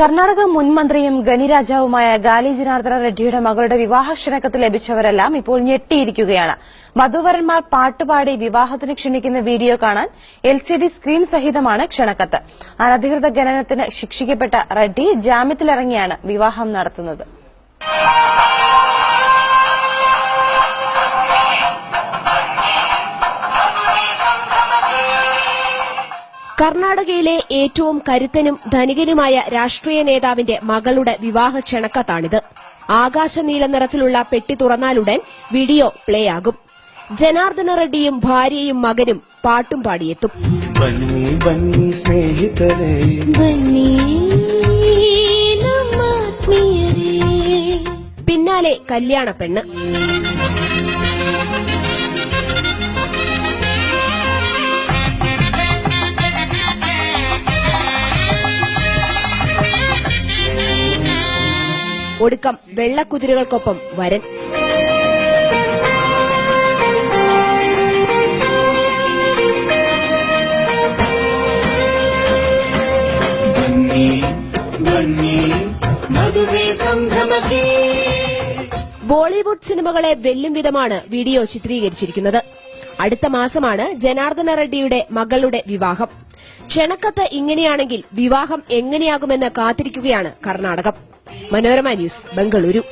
കർണാടക മുൻ മന്ത്രിയും ഗണിരാജാവുമായ ഗാലി ജനാർദ്ദന റെഡ്ഡിയുടെ മകളുടെ വിവാഹ ക്ഷണക്കത്ത് ലഭിച്ചവരെല്ലാം ഇപ്പോൾ ഞെട്ടിയിരിക്കുകയാണ്. വധുവരന്മാർ പാട്ടുപാടി വിവാഹത്തിന് ക്ഷണിക്കുന്ന വീഡിയോ കാണാൻ എൽ സി ഡി സ്ക്രീൻ സഹിതമാണ് ക്ഷണക്കത്ത്. അനധികൃത ഖനനത്തിന് ശിക്ഷിക്കപ്പെട്ട റെഡ്ഡി ജാമ്യത്തിലിറങ്ങിയാണ് വിവാഹം നടത്തുന്നത്. കർണാടകയിലെ ഏറ്റവും കരുത്തനും ധനികനുമായ രാഷ്ട്രീയ നേതാവിന്റെ മകളുടെ വിവാഹ ക്ഷണക്കത്താണിത് ആകാശനീല നിറത്തിലുള്ള പെട്ടി തുറന്നാലുടൻ വീഡിയോ പ്ലേ ആകും ജനാർദ്ദന റെഡ്ഡിയും ഭാര്യയും മകനും പാട്ടും പാടിയെത്തും. പിന്നാലെ കല്യാണ പെണ്ണ്. ഒടുക്കം വെള്ളക്കുതിരകൾക്കൊപ്പം വരൻ. ബോളിവുഡ് സിനിമകളെ വെല്ലും വിധമാണ് വീഡിയോ ചിത്രീകരിച്ചിരിക്കുന്നത്. അടുത്ത മാസമാണ് ജനാർദ്ദന റെഡ്ഡിയുടെ മകളുടെ വിവാഹം. ക്ഷണക്കത്ത് ഇങ്ങനെയാണെങ്കിൽ വിവാഹം എങ്ങനെയാകുമെന്ന് കാത്തിരിക്കുകയാണ് കർണാടകം. മനോരമ ന്യൂസ് ബംഗളൂരു.